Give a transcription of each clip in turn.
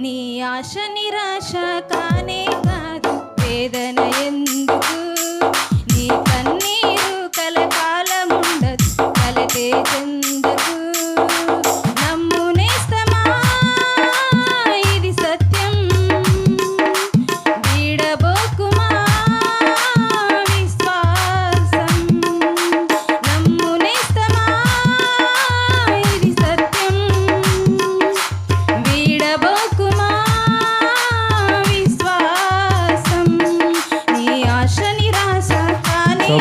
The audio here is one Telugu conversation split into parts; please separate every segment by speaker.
Speaker 1: నీ ఆశ నిరాశ కానే కాదు వేదన ఎందుకు? నీ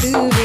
Speaker 1: do.